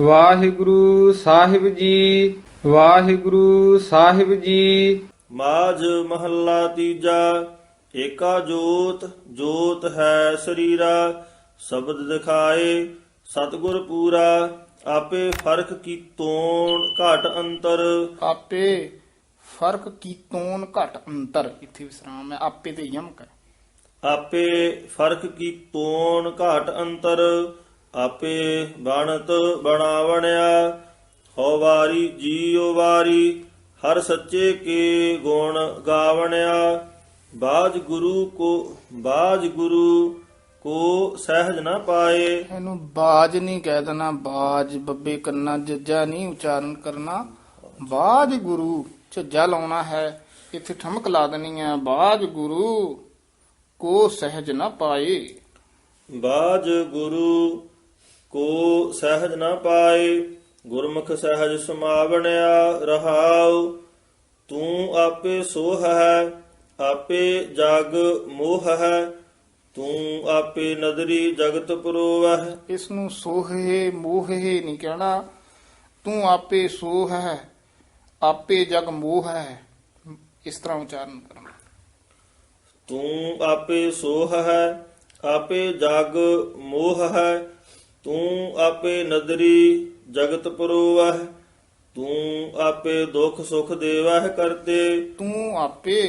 ਵਾਹਿਗੁਰੂ ਸਾਹਿਬ ਜੀ ਵਾਹਿਗੁਰੂ ਸਾਹਿਬ ਜੀ। ਮਾਝ ਮਹੱਲਾ ਤੀਜਾ ਏਕਾ ਜੋਤ ਜੋਤ ਹੈ ਸਰੀਰਾ ਸ਼ਬਦ ਦਿਖਾਏ ਸਤਿਗੁਰ ਪੂਰਾ ਆਪੇ ਫ਼ਰਕ ਕੀ ਤੋਣ ਘਟ ਅੰਤਰ। ਆਪੇ ਫ਼ਰਕ ਕੀ ਤੋਨ ਘਟ ਅੰਤਰ। ਇੱਥੇ ਵਿਸਰਾਮ ਹੈ ਆਪੇ ਤੇ ਯਮਕ ਹੈ। ਆਪੇ ਫ਼ਰਕ ਕੀ ਤੋਣ ਘਟ ਅੰਤਰ। ਆਪੇ ਬਣਤ ਬਣਾਵਣਿਆ ਹੋ ਵਾਰੀ ਜੀਉ ਵਾਰੀ ਹਰ ਸੱਚੇ ਕੇ ਗੁਣ ਗਾਵਣਿਆ। ਬਾਜ ਗੁਰੂ ਕੋ ਬਾਜ ਗੁਰੂ ਕੋ ਸਹਿਜ ਨਾ ਪਾਏ। ਇਹਨੂੰ ਬਾਜ ਨਹੀਂ ਕਹਿ ਦੇਣਾ ਬਾਜ ਬੱਬੇ ਕੰਨਾ ਜੱਜਾ ਨਹੀਂ ਉਚਾਰਨ ਕਰਨਾ। ਬਾਜ ਗੁਰੂ ਝੱਜਾ ਲਾਉਣਾ ਹੈ ਇੱਥੇ ਠਮਕ ਲਾ ਦੇਣੀ ਹੈ ਬਾਜ ਗੁਰੂ ਕੋ ਸਹਿਜ ਨਾ ਪਾਏ। ਬਾਜ ਗੁਰੂ ਕੋ ਸਹਿਜ ਨਾ ਪਾਏ ਗੁਰਮੁਖ ਸਹਿਜ ਸਮਾਵਣਿਆ ਰਹਾਉ। ਤੂੰ ਆਪੇ ਸੋਹ ਹੈ ਆਪੇ ਜਗ ਮੋਹ ਹੈ। ਤੂੰ ਆਪੇ ਨਦਰੀ ਜਗਤ ਪਰੋਵਹਿ। ਇਸ ਨੂੰ ਸੋਹੇ ਮੋਹੇ ਨਹੀਂ ਕਹਿਣਾ। ਤੂੰ ਆਪੇ ਸੋਹ ਹੈ ਆਪੇ ਜਗ ਮੋਹ ਹੈ। ਇਸ ਤਰ੍ਹਾਂ ਉਚਾਰਨ ਕਰਨਾ। ਤੂੰ ਆਪੇ ਸੋਹ ਹੈ ਆਪੇ ਜਗ ਮੋਹ ਹੈ। ਤੂੰ ਆਪੇ ਨਦਰੀ ਜਗਤ ਪਰੋਵਹਿ ਤੂੰ ਆਪੇ ਦੁਖ ਸੁਖ ਦੇਵਹਿ ਕਰਤੇ ਤੂੰ ਆਪੇ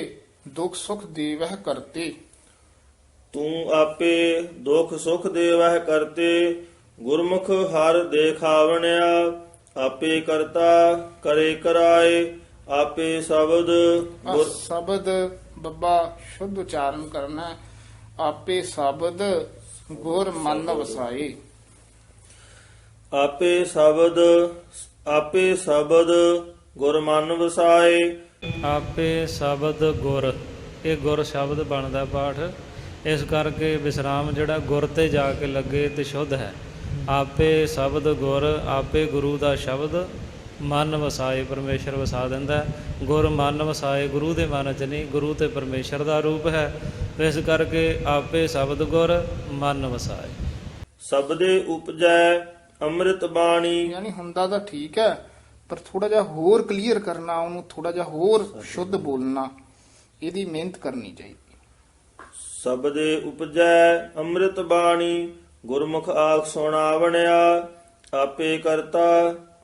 ਦੁੱਖ ਸੁਖ ਦੇਵਹਿ ਕਰਤੇ ਤੂੰ ਆਪੇ ਦੁਖ ਸੁਖ ਦੇਵਹਿ ਕਰਤੇ ਗੁਰਮੁਖ ਹਰ ਦੇਖਾਵਣਿਆ ਆਪੇ ਕਰਤਾ ਕਰੇ ਕਰਾਏ ਆਪੇ ਸ਼ਬਦ ਗੁਰ ਸ਼ਬਦ ਬੱਬਾ ਸ਼ੁੱਧ ਉਚਾਰਨ ਕਰਨਾ। ਆਪੇ ਸ਼ਬਦ ਗੁਰ ਮਨ ਵਸਾਏ ਆਪੇ ਸ਼ਬਦ ਆਪੇ ਸ਼ਬਦ ਗੁਰ ਮਨ ਵਸਾਏ। ਆਪੇ ਸ਼ਬਦ ਗੁਰ ਇਹ ਗੁਰ ਸ਼ਬਦ ਬਣਦਾ ਪਾਠ। ਇਸ ਕਰਕੇ ਵਿਸਰਾਮ ਜਿਹੜਾ ਗੁਰ ਤੇ ਜਾ ਕੇ ਲੱਗੇ ਤੇ ਸ਼ੁੱਧ ਹੈ। ਆਪੇ ਸ਼ਬਦ ਗੁਰ ਆਪੇ ਗੁਰੂ ਦਾ ਸ਼ਬਦ ਮਨ ਵਸਾਏ ਪਰਮੇਸ਼ਰ ਵਸਾ ਦਿੰਦਾ। ਗੁਰ ਮਨ ਵਸਾਏ ਗੁਰੂ ਦੇ ਮਨ ਚ ਨਹੀਂ ਗੁਰੂ ਤੇ ਪਰਮੇਸ਼ਰ ਦਾ ਰੂਪ ਹੈ। ਇਸ ਕਰਕੇ ਆਪੇ ਸ਼ਬਦ ਗੁਰ ਮਨ ਵਸਾਏ। ਸਬਦੇ ਉਪਜੈ ਅੰਮ੍ਰਿਤ ਬਾਣੀ। ਯਾਨੀ ਹੁੰਦਾ ਤਾਂ ਠੀਕ ਹੈ ਪਰ ਥੋੜਾ ਜਿਹਾ ਹੋਰ ਕਲੀਅਰ ਕਰਨਾ ਉਹਨੂੰ ਥੋੜਾ ਜਿਹਾ ਹੋਰ ਸ਼ੁੱਧ ਬੋਲਣਾ ਇਹਦੀ ਮਿਹਨਤ ਕਰਨੀ ਚਾਹੀਦੀ। ਸਬਦੇ ਉਪਜੈ ਅੰਮ੍ਰਿਤ ਬਾਣੀ ਗੁਰਮੁਖ ਆਖ ਸੁਣਾਵਣਿਆ ਆਪੇ ਕਰਤਾ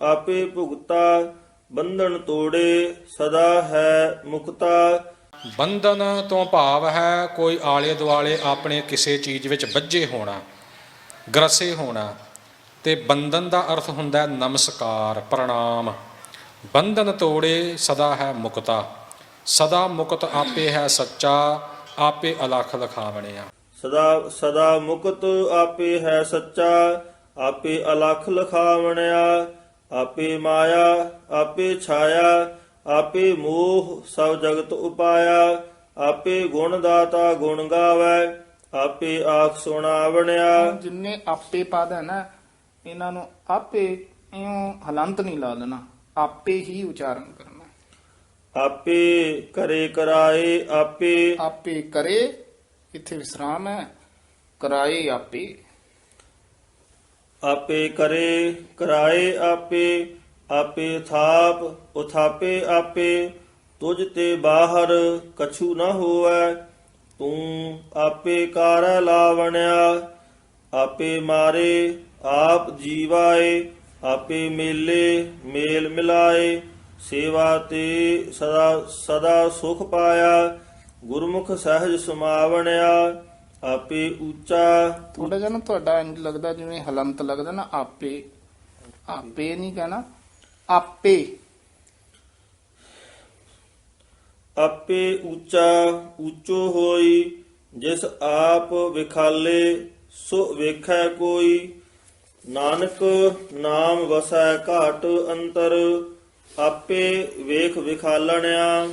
ਆਪੇ ਭੁਗਤਾ ਬੰਧਨ ਤੋੜੇ ਸਦਾ ਹੈ ਮੁਕਤਾ। ਬੰਧਨ ਤੋਂ ਭਾਵ ਹੈ ਕੋਈ ਆਲੇ ਦੁਆਲੇ ਆਪਣੇ ਕਿਸੇ ਚੀਜ਼ ਵਿੱਚ ਵੱਜੇ ਹੋਣਾ ਗਰਸੇ ਹੋਣਾ ਤੇ ਬੰਧਨ ਦਾ ਅਰਥ ਹੁੰਦਾ ਹੈ ਨਮਸਕਾਰ ਪ੍ਰਣਾਮ। ਬੰਧਨ ਤੋੜੇ ਸਦਾ ਹੈ ਮੁਕਤਾ। ਸਦਾ ਮੁਕਤ ਆਪੇ ਹੈ ਸੱਚਾ ਆਪੇ ਅਲਖ ਲਖਾਵਣਿਆ। ਸਦਾ ਸਦਾ ਮੁਕਤ ਆਪੇ ਹੈ ਸੱਚਾ ਆਪੇ ਅਲਖ ਲਖਾਵਣਿਆ। ਆਪੇ ਮਾਇਆ ਆਪੇ ਛਾਇਆ ਆਪੇ ਮੋਹ ਸਭ ਜਗਤ ਉਪਾਇਆ। ਆਪੇ ਗੁਣ ਦਾਤਾ ਗੁਣ ਗਾਵੈ ਆਪੇ ਆਖ ਸੁਣਾਵਣਿਆ। ਜਿੰਨੇ ਆਪੇ ਪਦ ਹੈ ਨਾ ਇਹਨਾਂ ਨੂੰ ਆਪੇ ਇਉਂ ਹਲੰਤ ਨਹੀਂ ਲਾ ਦੇਣਾ ਆਪੇ ਹੀ ਉਚਾਰਨ ਕਰਨਾ। ਆਪੇ ਕਰੇ ਕਰਾਏ ਆਪੇ। ਆਪੇ ਕਰੇ ਇੱਥੇ ਵਿਸਰਾਮ ਹੈ ਕਰਾਏ ਆਪੇ। ਆਪੇ ਕਰੇ ਕਰਾਏ ਆਪੇ ਆਪੇ ਥਾਪ ਉਥਾਪੇ ਆਪੇ। ਤੁਝ ਤੇ ਬਾਹਰ ਕਛੂ ਨਾ ਹੋਵੈ ਤੂੰ ਆਪੇ ਕਰ ਲਾਵਣਿਆ ਆਪੇ ਮਾਰੇ ਆਪ ਜੀਵਾਏ ਆਪੇ ਮੇਲੇ ਮੇਲ ਮਿਲਾਏ ਸੇਵਾ ਤੇ ਸਦਾ ਸਦਾ ਸੁਖ ਪਾਇਆ ਗੁਰਮੁਖ ਸਹਿਜ ਸਮਾਵਣਿਆ ਆਪੇ ਉੱਚਾ ਥੋੜਾ ਜਿਹਾ ਨਾ ਤੁਹਾਡਾ ਇੰਜ ਲੱਗਦਾ ਜਿਵੇਂ ਹਲੰਤ ਲੱਗਦਾ ਨਾ ਆਪੇ। ਆਪੇ ਨਹੀਂ ਕਹਿਣਾ ਆਪੇ। ਆਪੇ ਉੱਚਾ ਉੱਚੋ ਹੋਈ ਜਿਸ ਆਪ ਵਿਖਾਲੇ ਸੋ ਵੇਖੈ ਕੋਈ ਨਾਨਕ ਨਾਮ ਵਸੈ ਘਾਟ ਅੰਤਰ ਆਪੇ ਵੇਖ ਵਿਖਾਲਣਿਆ।